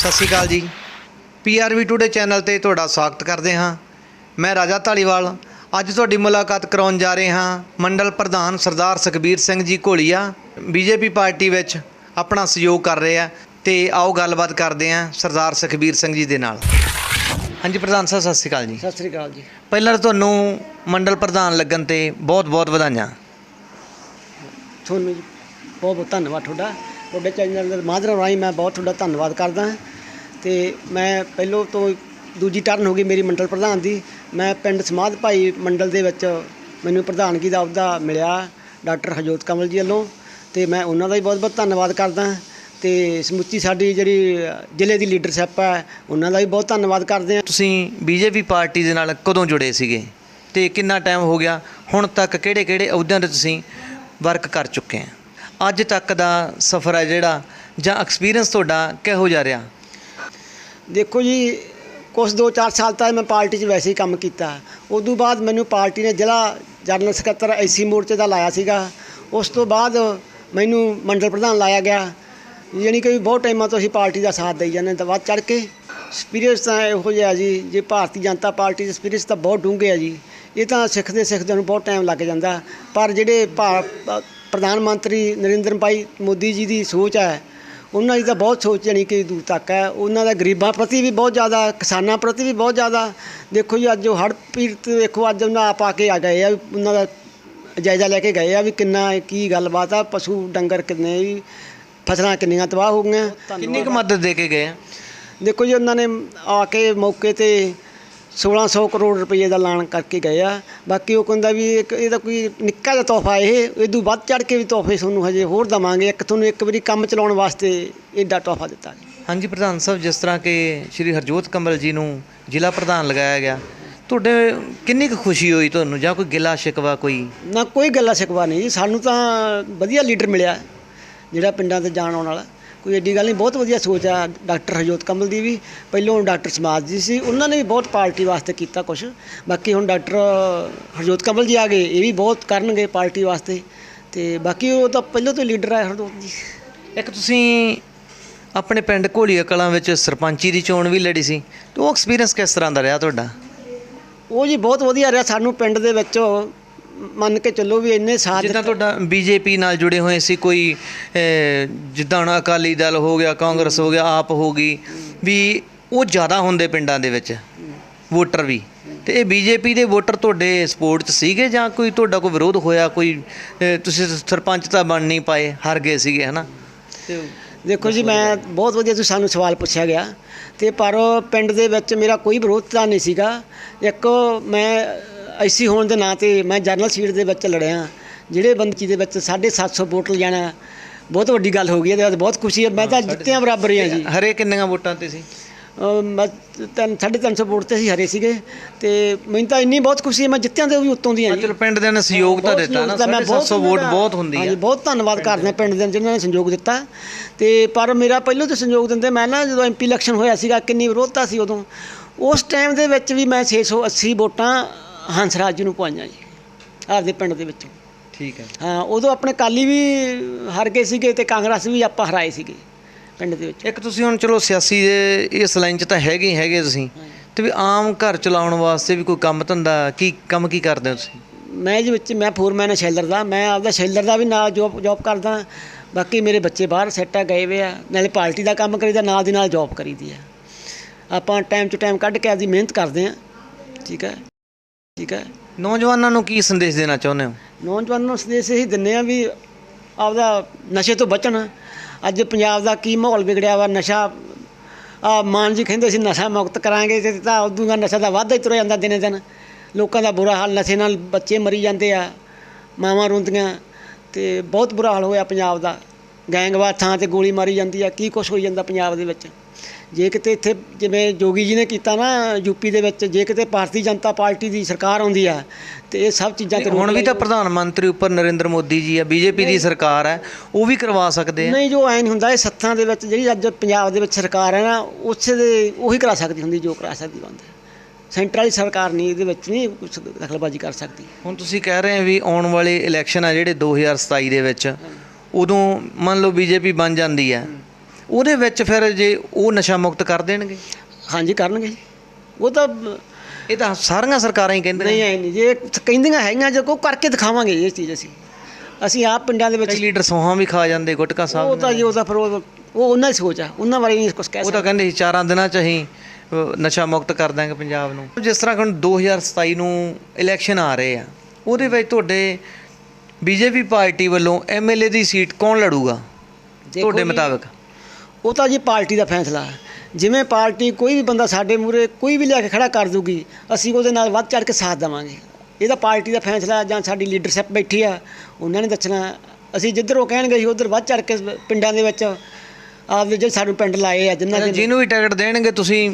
ਸਤਿ ਸ਼੍ਰੀ ਅਕਾਲ ਜੀ। ਪੀਆਰਵੀ today channel ਤੇ ਤੁਹਾਡਾ ਸਵਾਗਤ ਕਰਦੇ ਹਾਂ। ਮੈਂ ਰਾਜਾ ਢਾਲੀਵਾਲ ਅੱਜ ਤੁਹਾਡੀ ਮੁਲਾਕਾਤ ਕਰਾਉਣ ਜਾ ਰਹੇ ਹਾਂ ਮੰਡਲ ਪ੍ਰਧਾਨ ਸਰਦਾਰ ਸੁਖਬੀਰ ਸਿੰਘ ਜੀ ਘੋਲੀਆ ਬੀਜੇਪੀ ਪਾਰਟੀ ਵਿੱਚ ਆਪਣਾ ਸਹਿਯੋਗ ਕਰ ਰਹੇ ਆ ਤੇ ਆਓ ਗੱਲਬਾਤ ਕਰਦੇ ਹਾਂ ਸਰਦਾਰ ਸੁਖਬੀਰ ਸਿੰਘ ਜੀ ਦੇ ਨਾਲ। ਹਾਂਜੀ ਪ੍ਰਧਾਨ ਸਾਹਿਬ ਸਤਿ ਸ਼੍ਰੀ ਅਕਾਲ ਜੀ। ਸਤਿ ਸ੍ਰੀ ਅਕਾਲ ਜੀ। ਪਹਿਲਾਂ ਤਾਂ ਤੁਹਾਨੂੰ ਮੰਡਲ ਪ੍ਰਧਾਨ ਲੱਗਣ ਤੇ ਬਹੁਤ-ਬਹੁਤ ਵਧਾਈਆਂ। ਤੁਹਾਨੂੰ ਜੀ ਬਹੁਤ ਬਹੁਤ ਧੰਨਵਾਦ ਤੁਹਾਡਾ। ਤੁਹਾਡੇ ਚੈਨਲ ਦੇ ਮਾਧਿਅਮ ਰਾਹੀਂ ਮੈਂ ਬਹੁਤ ਤੁਹਾਡਾ ਧੰਨਵਾਦ ਕਰਦਾ ਹਾਂ। ਤੇ ਮੈਂ ਪਹਿਲੋਂ ਤੋਂ ਦੂਜੀ ਟਰਨ ਹੋ ਗਈ ਮੇਰੀ ਮੰਡਲ ਪ੍ਰਧਾਨ ਦੀ। ਮੈਂ ਪਿੰਡ ਸਮਾਧ ਭਾਈ ਮੰਡਲ ਦੇ ਵਿੱਚ ਮੈਨੂੰ ਪ੍ਰਧਾਨਗੀ ਦਾ ਅਹੁਦਾ ਮਿਲਿਆ ਡਾਕਟਰ ਹਜੋਤ ਕਮਲ ਜੀ ਵੱਲੋਂ। ਅਤੇ ਮੈਂ ਉਹਨਾਂ ਦਾ ਵੀ ਬਹੁਤ ਬਹੁਤ ਧੰਨਵਾਦ ਕਰਦਾ ਅਤੇ ਸਮੁੱਚੀ ਸਾਡੀ ਜਿਹੜੀ ਜ਼ਿਲ੍ਹੇ ਦੀ ਲੀਡਰਸ਼ਿਪ ਹੈ, ਉਹਨਾਂ ਦਾ ਵੀ ਬਹੁਤ ਧੰਨਵਾਦ ਕਰਦੇ ਹਾਂ। ਤੁਸੀਂ ਬੀਜੇਪੀ ਪਾਰਟੀ ਦੇ ਨਾਲ ਕਦੋਂ ਜੁੜੇ ਸੀਗੇ? ਤੇ ਕਿੰਨਾ ਟਾਈਮ ਹੋ ਗਿਆ? ਹੁਣ ਤੱਕ ਕਿਹੜੇ-ਕਿਹੜੇ ਅਹੁਦਿਆਂ ਤੇ ਤੁਸੀਂ ਵਰਕ ਕਰ ਚੁੱਕੇ ਆ? ਅੱਜ ਤੱਕ ਦਾ ਸਫ਼ਰ ਹੈ ਜਿਹੜਾ ਜਾਂ ਐਕਸਪੀਰੀਅੰਸ ਤੁਹਾਡਾ ਕਿਹੋ ਜਿਹਾ ਰਿਹਾ? ਦੇਖੋ ਜੀ, ਕੁਛ 2-4 ਸਾਲ ਤਾਂ ਮੈਂ ਪਾਰਟੀ 'ਚ ਵੈਸੇ ਹੀ ਕੰਮ ਕੀਤਾ। ਉਸ ਤੋਂ ਬਾਅਦ ਮੈਨੂੰ ਪਾਰਟੀ ਨੇ ਜ਼ਿਲ੍ਹਾ ਜਨਰਲ ਸਕੱਤਰ ਐਸੀ ਮੋਰਚੇ ਦਾ ਲਾਇਆ ਸੀਗਾ। ਉਸ ਤੋਂ ਬਾਅਦ ਮੈਨੂੰ ਮੰਡਲ ਪ੍ਰਧਾਨ ਲਾਇਆ ਗਿਆ। ਯਾਨੀ ਕਿ ਬਹੁਤ ਟਾਈਮਾਂ ਤੋਂ ਅਸੀਂ ਪਾਰਟੀ ਦਾ ਸਾਥ ਦੇਈ ਜਾਂਦੇ ਤਾਂ ਵੱਧ ਚੜ ਕੇ। ਸਪਿਰਿਟਸ ਤਾਂ ਇਹੋ ਜਿਹਾ ਜੀ, ਜੇ ਭਾਰਤੀ ਜਨਤਾ ਪਾਰਟੀ ਦੇ ਸਪਿਰਿਟਸ ਤਾਂ ਬਹੁਤ ਡੂੰਘੇ ਆ ਜੀ। ਇਹ ਤਾਂ ਸਿੱਖਦੇ ਸਿੱਖਦੇ ਨੂੰ ਬਹੁਤ ਟਾਈਮ ਲੱਗ ਜਾਂਦਾ। ਪਰ ਜਿਹੜੇ ਭਾ- ਪ੍ਰਧਾਨ ਮੰਤਰੀ ਨਰਿੰਦਰ ਭਾਈ ਮੋਦੀ ਜੀ ਦੀ ਸੋਚ ਹੈ। ਉਹਨਾਂ ਦੀ ਤਾਂ ਬਹੁਤ ਸੋਚ ਜਾਣੀ ਕਿ ਦੂਰ ਤੱਕ ਹੈ। ਉਹਨਾਂ ਦਾ ਗਰੀਬਾਂ ਪ੍ਰਤੀ ਵੀ ਬਹੁਤ ਜ਼ਿਆਦਾ ਕਿਸਾਨਾਂ ਪ੍ਰਤੀ ਵੀ ਬਹੁਤ ਜ਼ਿਆਦਾ। ਦੇਖੋ ਜੀ ਅੱਜ ਜੋ ਹੜ੍ਹ ਪੀੜਤ ਦੇਖੋ ਅੱਜ ਉਹਨਾਂ ਆਪ ਆ ਕੇ ਆ ਗਏ ਆ ਉਹਨਾਂ ਦਾ ਜਾਇਜ਼ਾ ਲੈ ਕੇ ਗਏ ਆ ਵੀ ਕਿੰਨਾ ਕੀ ਗੱਲਬਾਤ ਆ ਪਸ਼ੂ ਡੰਗਰ ਕਿੰਨੇ ਵੀ ਫਸਲਾਂ ਕਿੰਨੀਆਂ ਤਬਾਹ ਹੋ ਗਈਆਂ। ਕਿੰਨੀ ਕੁ ਮਦਦ ਦੇ ਕੇ ਗਏ ਆ? ਦੇਖੋ ਜੀ ਉਹਨਾਂ ਨੇ ਆ ਕੇ ਮੌਕੇ ਤੇ 1600 ਕਰੋੜ ਰੁਪਏ ਦਾ ਐਲਾਨ ਕਰਕੇ ਗਏ ਆ। ਬਾਕੀ ਉਹ ਕਹਿੰਦਾ ਵੀ ਇੱਕ ਇਹਦਾ ਕੋਈ ਨਿੱਕਾ ਜਿਹਾ ਤੋਹਫਾ ਇਹ ਇਦੋਂ ਵੱਧ ਚੜ ਕੇ ਵੀ ਤੋਹਫੇ ਤੁਹਾਨੂੰ ਹਜੇ ਹੋਰ ਦਵਾਂਗੇ। ਇੱਕ ਤੁਹਾਨੂੰ ਇੱਕ ਵਾਰੀ ਕੰਮ ਚਲਾਉਣ ਵਾਸਤੇ ਐਡਾ ਤੋਹਫਾ ਦਿੱਤਾ ਹਾਂਜੀ ਪ੍ਰਧਾਨ ਸਾਹਿਬ ਜਿਸ ਤਰ੍ਹਾਂ ਕਿ ਸ਼੍ਰੀ ਹਰਜੋਤ ਕੰਬਲ ਜੀ ਨੂੰ ਜ਼ਿਲ੍ਹਾ ਪ੍ਰਧਾਨ ਲਗਾਇਆ ਗਿਆ ਤੁਹਾਡੇ ਕਿੰਨੀ ਕੁ ਖੁਸ਼ੀ ਹੋਈ ਤੁਹਾਨੂੰ? ਜਾਂ ਕੋਈ ਗਿਲਾ ਸ਼ਿਕਵਾ ਕੋਈ? ਨਾ ਕੋਈ ਗੱਲਾਂ ਸਿਕਵਾ ਨਹੀਂ ਸਾਨੂੰ ਤਾਂ ਵਧੀਆ ਲੀਡਰ ਮਿਲਿਆ ਜਿਹੜਾ ਪਿੰਡਾਂ ਤੇ ਜਾਣ ਆਉਣ ਵਾਲਾ। ਕੋਈ ਐਡੀ ਗੱਲ ਨਹੀਂ ਬਹੁਤ ਵਧੀਆ ਸੋਚ ਆ ਡਾਕਟਰ ਹਰਜੋਤ ਕਮਲ ਦੀ ਵੀ ਪਹਿਲੋਂ ਡਾਕਟਰ ਸਮਾਜ ਜੀ ਸੀ ਉਹਨਾਂ ਨੇ ਵੀ ਬਹੁਤ ਪਾਰਟੀ ਵਾਸਤੇ ਕੀਤਾ ਕੁਝ ਬਾਕੀ ਹੁਣ ਡਾਕਟਰ ਹਰਜੋਤ ਕਮਲ ਜੀ ਆ ਗਏ ਇਹ ਵੀ ਬਹੁਤ ਕਰਨਗੇ ਪਾਰਟੀ ਵਾਸਤੇ ਤੇ ਬਾਕੀ ਉਹ ਤਾਂ ਪਹਿਲੋਂ ਤੋਂ ਲੀਡਰ ਹੈ ਹਰਜੋਤ ਜੀ। ਇੱਕ ਤੁਸੀਂ ਆਪਣੇ ਪਿੰਡ ਘੋਲੀਆ ਕਲਾਂ ਵਿੱਚ ਸਰਪੰਚੀ ਦੀ ਚੋਣ ਵੀ ਲੜੀ ਸੀ ਤੇ ਉਹ ਐਕਸਪੀਰੀਅੰਸ ਕਿਸ ਤਰ੍ਹਾਂ ਦਾ ਰਿਹਾ ਤੁਹਾਡਾ? ਉਹ ਜੀ ਬਹੁਤ ਵਧੀਆ ਰਿਹਾ ਸਾਨੂੰ ਪਿੰਡ ਦੇ ਵਿੱਚ ਮੰਨ ਕੇ ਚੱਲੋ ਵੀ ਇੰਨੇ ਸਾਥ ਜਿੱਦਾਂ ਤੁਹਾਡਾ ਬੀਜੇਪੀ ਨਾਲ ਜੁੜੇ ਹੋਏ ਸੀ ਕੋਈ ਜਿੱਦਾਂ ਹੁਣ ਅਕਾਲੀ ਦਲ ਹੋ ਗਿਆ ਕਾਂਗਰਸ ਹੋ ਗਿਆ ਆਪ ਹੋ ਗਈ ਵੀ ਉਹ ਜ਼ਿਆਦਾ ਹੁੰਦੇ ਪਿੰਡਾਂ ਦੇ ਵਿੱਚ ਵੋਟਰ ਵੀ। ਤੇ ਇਹ ਬੀਜੇਪੀ ਦੇ ਵੋਟਰ ਤੁਹਾਡੇ ਸਪੋਰਟ 'ਚ ਸੀਗੇ ਜਾਂ ਕੋਈ ਤੁਹਾਡਾ ਕੋਈ ਵਿਰੋਧ ਹੋਇਆ ਕੋਈ ਤੁਸੀਂ ਸਰਪੰਚ ਤਾਂ ਬਣ ਨਹੀਂ ਪਾਏ ਹਾਰ ਗਏ ਸੀਗੇ ਹਨਾ? ਤੇ ਦੇਖੋ ਜੀ ਮੈਂ ਬਹੁਤ ਵਧੀਆ ਤੁਸੀਂ ਸਾਨੂੰ ਸਵਾਲ ਪੁੱਛਿਆ ਗਿਆ। ਤੇ ਪਰ ਪਿੰਡ ਦੇ ਵਿੱਚ ਮੇਰਾ ਕੋਈ ਵਿਰੋਧਤਾ ਨਹੀਂ ਸੀਗਾ। ਇੱਕ ਮੈਂ ਐਸੀ ਹੋਣ ਦੇ ਨਾਂ ਤੇ ਮੈਂ ਜਰਨਲ ਸੀਟ ਦੇ ਵਿੱਚ ਲੜਿਆ। ਜਿਹੜੇ ਬੰਦਕੀ ਦੇ ਵਿੱਚ 750 ਵੋਟ ਲਿਜਾਣਾ ਬਹੁਤ ਵੱਡੀ ਗੱਲ ਹੋ ਗਈ ਇਹਦੇ ਬਾਅਦ ਬਹੁਤ ਖੁਸ਼ੀ ਹੈ। ਮੈਂ ਤਾਂ ਜਿੱਤਿਆਂ ਬਰਾਬਰ ਹੀ ਹਾਂ ਜੀ। ਹਰੇ ਕਿੰਨੀਆਂ ਵੋਟਾਂ ਤੇ ਸੀ? ਮੈਂ ਤਿੰਨ- ਸਾਢੇ ਤਿੰਨ ਸੌ ਵੋਟ ਤੇ ਅਸੀਂ ਹਰੇ ਸੀਗੇ। ਤੇ ਮੈਨੂੰ ਤਾਂ ਇੰਨੀ ਬਹੁਤ ਖੁਸ਼ੀ ਹੈ ਮੈਂ ਜਿੱਤਿਆਂ ਦੇ ਵੀ ਉੱਤੋਂ ਦੀ ਹਾਂ ਜੀ। ਚਲੋ ਪਿੰਡ ਦੇ ਨੇ ਸਹਿਯੋਗ ਤਾਂ ਦਿੱਤਾ ਨਾ ਸਹਿਯੋਗ ਦਿੱਤਾ, ਮੈਂ 750 ਵੋਟ ਬਹੁਤ ਹੁੰਦੀ ਹਾਂਜੀ ਆ ਬਹੁਤ ਧੰਨਵਾਦ ਕਰਦੇ ਪਿੰਡ ਦੇ ਜਿਨ੍ਹਾਂ ਨੇ ਸੰਯੋਗ ਦਿੱਤਾ। ਤੇ ਪਰ ਮੇਰਾ ਪਹਿਲੋਂ ਤੋਂ ਸੰਯੋਗ ਦਿੰਦੇ ਮੈਂ ਨਾ ਜਦੋਂ ਐਮਪੀ ਇਲੈਕਸ਼ਨ ਹੋਇਆ ਸੀਗਾ ਕਿੰਨੀ ਵਿਰੋਧਤਾ ਸੀ ਉਦੋਂ। ਉਸ ਟਾਈਮ ਦੇ ਵਿੱਚ ਵੀ ਮੈਂ 680 ਵੋਟਾਂ ਹੰਸਰਾਜ ਜੀ ਨੂੰ ਪਵਾਈਆਂ ਜੀ ਆਪਦੇ ਪਿੰਡ ਦੇ ਵਿੱਚੋਂ। ਠੀਕ ਹੈ। ਹਾਂ ਉਦੋਂ ਆਪਣੇ ਕਾਲੀ ਵੀ ਹਾਰ ਗਏ ਸੀਗੇ ਤੇ ਕਾਂਗਰਸ ਵੀ ਆਪਾਂ ਹਰਾਏ ਸੀਗੇ ਪਿੰਡ ਦੇ ਵਿੱਚ। ਇੱਕ ਤੁਸੀਂ ਹੁਣ ਚਲੋ ਸਿਆਸੀ ਦੇ ਇਸ ਲਾਈਨ 'ਚ ਤਾਂ ਹੈਗੇ ਹੀ ਹੈਗੇ ਤੁਸੀਂ ਤੇ ਵੀ ਆਮ ਘਰ ਚਲਾਉਣ ਵਾਸਤੇ ਵੀ ਕੋਈ ਕੰਮ ਧੰਦਾ ਕੀ ਕੰਮ ਕੀ ਕਰਦੇ ਹੋ ਤੁਸੀਂ? ਮੈਂ ਜੀ ਵਿੱਚ ਮੈਂ ਫੋਰਮੈਨ ਸ਼ੈਲਰ ਦਾ ਮੈਂ ਆਪਦਾ ਸ਼ੈਲਰ ਦਾ ਵੀ ਨਾਲ ਜੋਬ ਜੋਬ ਕਰਦਾ ਬਾਕੀ ਮੇਰੇ ਬੱਚੇ ਬਾਹਰ ਸੈੱਟ ਆ ਗਏ ਵੇ ਆ ਨਾਲੇ ਪਾਰਟੀ ਦਾ ਕੰਮ ਕਰੀਦਾ ਨਾਲ ਦੀ ਨਾਲ ਜੋਬ ਕਰੀਦੀ ਆ। ਆਪਾਂ ਟਾਈਮ ਟੂ ਟਾਈਮ ਕੱਢ ਕੇ ਆਪਦੀ ਮਿਹਨਤ ਕਰਦੇ ਆ ਠੀਕ ਹੈ ਠੀਕ ਹੈ? ਨੌਜਵਾਨਾਂ ਨੂੰ ਕੀ ਸੰਦੇਸ਼ ਦੇਣਾ ਚਾਹੁੰਦੇ ਹੋ? ਨੌਜਵਾਨਾਂ ਨੂੰ ਸੰਦੇਸ਼ ਇਹੀ ਦਿੰਦੇ ਆ ਵੀ ਆਪਦਾ ਨਸ਼ੇ ਤੋਂ ਬਚਣ। ਅੱਜ ਪੰਜਾਬ ਦਾ ਕੀ ਮਾਹੌਲ ਵਿਗੜਿਆ ਵਾ, ਨਸ਼ਾ ਆ ਮਾਨ ਜੀ ਕਹਿੰਦੇ ਸੀ ਨਸ਼ਾ ਮੁਕਤ ਕਰਾਂਗੇ ਤੇ ਤਾਂ ਉਦੋਂ ਦਾ ਨਸ਼ਾ ਦਾ ਵਾਧਾ ਹੀ ਤੁਰਿਆ ਜਾਂਦਾ ਦਿਨੇ ਦਿਨ। ਲੋਕਾਂ ਦਾ ਬੁਰਾ ਹਾਲ, ਨਸ਼ੇ ਨਾਲ ਬੱਚੇ ਮਰੀ ਜਾਂਦੇ ਆ, ਮਾਵਾਂ ਰੋਂਦੀਆਂ ਤੇ ਬਹੁਤ ਬੁਰਾ ਹਾਲ ਹੋਇਆ ਪੰਜਾਬ ਦਾ। ਗੈਂਗਵਾਰ ਥਾਂ ਤੇ ਗੋਲੀ ਮਾਰੀ ਜਾਂਦੀ ਆ, ਕੀ ਕੁਛ ਹੋਈ ਜਾਂਦਾ ਪੰਜਾਬ ਦੇ ਵਿੱਚ? ਜੇ ਕਿਤੇ ਇੱਥੇ ਜਿਵੇਂ ਜੋਗੀ ਜੀ ਨੇ ਕੀਤਾ ਨਾ ਯੂਪੀ ਦੇ ਵਿੱਚ ਜੇ ਕਿਤੇ ਭਾਰਤੀ ਜਨਤਾ ਪਾਰਟੀ ਦੀ ਸਰਕਾਰ ਆਉਂਦੀ ਆ ਤੇ ਇਹ ਸਭ ਚੀਜ਼ਾਂ ਤੇ ਹੁਣ ਵੀ ਤਾਂ ਪ੍ਰਧਾਨ ਮੰਤਰੀ ਉੱਪਰ ਨਰਿੰਦਰ ਮੋਦੀ ਜੀ ਆ ਬੀਜੇਪੀ ਦੀ ਸਰਕਾਰ ਹੈ ਉਹ ਵੀ ਕਰਵਾ ਸਕਦੇ ਆ। ਨਹੀਂ ਜੋ ਐ ਨਹੀਂ ਹੁੰਦਾ ਇਹ ਸੱਥਾਂ ਦੇ ਵਿੱਚ ਜਿਹੜੀ ਅੱਜ ਪੰਜਾਬ ਦੇ ਵਿੱਚ ਸਰਕਾਰ ਹੈ ਨਾ ਉਸੇ ਦੇ ਉਹੀ ਕਰਾ ਸਕਦੀ ਹੁੰਦੀ ਜੋ ਕਰਾ ਸਕਦੀ ਬੰਦ। ਸੈਂਟਰ ਵਾਲੀ ਸਰਕਾਰ ਨਹੀਂ ਇਹਦੇ ਵਿੱਚ ਨਹੀਂ ਕੁਝ ਦਖਲਬਾਜ਼ੀ ਕਰ ਸਕਦੀ। ਹੁਣ ਤੁਸੀਂ ਕਹਿ ਰਹੇ ਆ ਵੀ ਆਉਣ ਵਾਲੇ ਇਲੈਕਸ਼ਨ ਆ ਜਿਹੜੇ 2027 ਦੇ ਵਿੱਚ ਉਦੋਂ ਮੰਨ ਲਓ ਬੀਜੇਪੀ ਬਣ ਜਾਂਦੀ ਹੈ। ਉਹਦੇ ਵਿੱਚ ਫਿਰ ਜੇ ਉਹ ਨਸ਼ਾ ਮੁਕਤ ਕਰ ਦੇਣਗੇ? ਹਾਂਜੀ ਕਰਨਗੇ ਜੀ। ਉਹ ਤਾਂ ਇਹ ਤਾਂ ਸਾਰੀਆਂ ਸਰਕਾਰਾਂ ਹੀ ਕਹਿੰਦੀਆਂ। ਨਹੀਂ ਐ ਨਹੀਂ ਜੇ ਕਹਿੰਦੀਆਂ ਹੈਗੀਆਂ ਜੇ ਕੋ ਕਰਕੇ ਦਿਖਾਵਾਂਗੇ ਇਹ ਚੀਜ਼ ਅਸੀਂ। ਅਸੀਂ ਆਪ ਪਿੰਡਾਂ ਦੇ ਵਿੱਚ ਲੀਡਰ ਸੋਹਾਂ ਵੀ ਖਾ ਜਾਂਦੇ ਗੁਟਕਾ ਉਹ ਸਾਹਿਬ ਤਾਂ ਜੀ ਉਹ ਤਾਂ ਫਿਰ ਉਹ ਉਹ ਉਹਨਾਂ ਦੀ ਸੋਚ ਆ। ਉਹਨਾਂ ਬਾਰੇ ਨਹੀਂ ਕੁਝ ਕਹਿ ਉਹ ਤਾਂ ਕਹਿੰਦੇ ਸੀ ਚਾਰਾਂ ਦਿਨਾਂ ਚ ਅਸੀਂ ਨਸ਼ਾ ਮੁਕਤ ਕਰ ਦਾਂਗੇ ਪੰਜਾਬ ਨੂੰ। ਜਿਸ ਤਰ੍ਹਾਂ ਹੁਣ 2027 ਨੂੰ ਇਲੈਕਸ਼ਨ ਆ ਰਹੇ ਆ ਉਹਦੇ ਵਿੱਚ ਤੁਹਾਡੇ ਬੀਜੇਪੀ ਪਾਰਟੀ ਵੱਲੋਂ ਐਮਐਲਏ ਦੀ ਸੀਟ ਕੌਣ ਲੜੂਗਾ? ਤੁਹਾਡੇ ਮੁਤਾਬਕ। ਉਹ ਤਾਂ ਜੀ ਪਾਰਟੀ ਦਾ ਫੈਸਲਾ ਹੈ। ਜਿਵੇਂ ਪਾਰਟੀ ਕੋਈ ਵੀ ਬੰਦਾ ਸਾਡੇ ਮੂਰੇ ਕੋਈ ਵੀ ਲਿਆ ਕੇ ਖੜਾ ਕਰ ਦੂਗੀ ਅਸੀਂ ਉਹਦੇ ਨਾਲ ਵੱਧ ਚੜ ਕੇ ਸਾਥ ਦੇਵਾਂਗੇ। ਇਹਦਾ ਪਾਰਟੀ ਦਾ ਫੈਸਲਾ ਹੈ ਜਾਂ ਸਾਡੀ ਲੀਡਰਸ਼ਿਪ ਬੈਠੀ ਆ ਉਹਨਾਂ ਨੇ ਦੱਸਣਾ। ਅਸੀਂ ਜਿੱਧਰ ਉਹ ਕਹਿਣਗੇ ਅਸੀਂ ਉਧਰ ਵੱਧ ਚੜ ਕੇ ਪਿੰਡਾਂ ਦੇ ਵਿੱਚ ਆਪਦੇ ਜਿਹੜੇ ਸਾਨੂੰ ਪਿੰਡ ਲਾਏ ਆ ਜਿਨ੍ਹਾਂ ਦੇ ਜਿਹਨੂੰ ਵੀ ਟਿਕਟ ਦੇਣਗੇ ਤੁਸੀਂ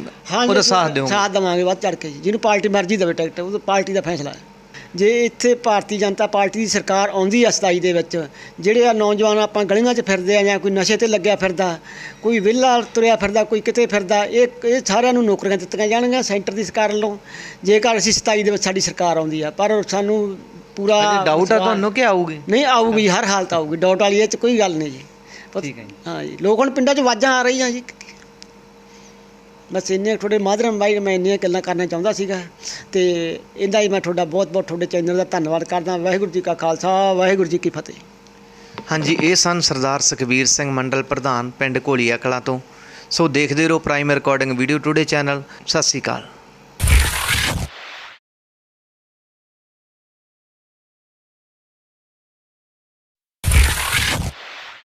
ਉਹਦਾ ਸਾਥ ਸਾਥ ਦੇਵਾਂਗੇ ਵੱਧ ਚੜ ਕੇ। ਜਿਹਨੂੰ ਪਾਰਟੀ ਮਰਜ਼ੀ ਦੇਵੇ ਟਿਕਟ ਉਹ ਤਾਂ ਪਾਰਟੀ ਦਾ ਫੈਸਲਾ ਹੈ। ਜੇ ਇੱਥੇ ਭਾਰਤੀ ਜਨਤਾ ਪਾਰਟੀ ਦੀ ਸਰਕਾਰ ਆਉਂਦੀ ਆ 27 ਦੇ ਵਿੱਚ ਜਿਹੜੇ ਆ ਨੌਜਵਾਨ ਆਪਾਂ ਗਲੀਆਂ 'ਚ ਫਿਰਦੇ ਆ ਜਾਂ ਕੋਈ ਨਸ਼ੇ ਤੇ ਲੱਗਿਆ ਫਿਰਦਾ ਕੋਈ ਵਿਹਲਾ ਤੁਰਿਆ ਫਿਰਦਾ ਕੋਈ ਕਿਤੇ ਫਿਰਦਾ ਇਹ ਇਹ ਸਾਰਿਆਂ ਨੂੰ ਨੌਕਰੀਆਂ ਦਿੱਤੀਆਂ ਜਾਣਗੀਆਂ ਸੈਂਟਰ ਦੀ ਸਰਕਾਰ ਵੱਲੋਂ ਜੇਕਰ ਅਸੀਂ 27 ਦੇ ਵਿੱਚ ਸਾਡੀ ਸਰਕਾਰ ਆਉਂਦੀ ਆ ਪਰ ਸਾਨੂੰ ਪੂਰਾ ਡਾਊਟ ਆ ਤੁਹਾਨੂੰ ਕਿ ਆਊਗੀ? ਨਹੀਂ ਆਊਗੀ ਹਰ ਹਾਲਤ ਆਊਗੀ ਡਾਊਟ ਵਾਲੀ ਇਹ 'ਚ ਕੋਈ ਗੱਲ ਨਹੀਂ ਜੀ। ਠੀਕ ਹੈ ਜੀ। ਹਾਂ ਜੀ ਲੋਕ ਹੁਣ ਪਿੰਡਾਂ 'ਚ ਆਵਾਜ਼ਾਂ ਆ ਰਹੀਆਂ ਜੀ। ਬਸ ਇੰਨੇ ਤੁਹਾਡੇ ਮਾਧਰਮ ਬਾਈ ਮੈਂ ਇੰਨੀਆਂ ਗੱਲਾਂ ਕਰਨਾ ਚਾਹੁੰਦਾ ਸੀਗਾ ਤੇ ਇਹਦਾ ਹੀ ਮੈਂ ਤੁਹਾਡਾ ਬਹੁਤ ਬਹੁਤ ਤੁਹਾਡੇ ਚੈਨਲ ਦਾ ਧੰਨਵਾਦ ਕਰਦਾ। ਵਾਹਿਗੁਰੂ ਜੀ ਕਾ ਖਾਲਸਾ, ਵਾਹਿਗੁਰੂ ਜੀ ਕੀ ਫਤਿਹ। ਹਾਂਜੀ, ਇਹ ਸਨ ਸਰਦਾਰ ਸੁਖਬੀਰ ਸਿੰਘ ਮੰਡਲ ਪ੍ਰਧਾਨ ਪਿੰਡ ਘੋਲੀਆ ਕਲਾਂ ਤੋਂ। ਸੋ ਦੇਖਦੇ ਰਹੋ prime recording video today channel ਸਤਿ ਸ੍ਰੀ ਅਕਾਲ।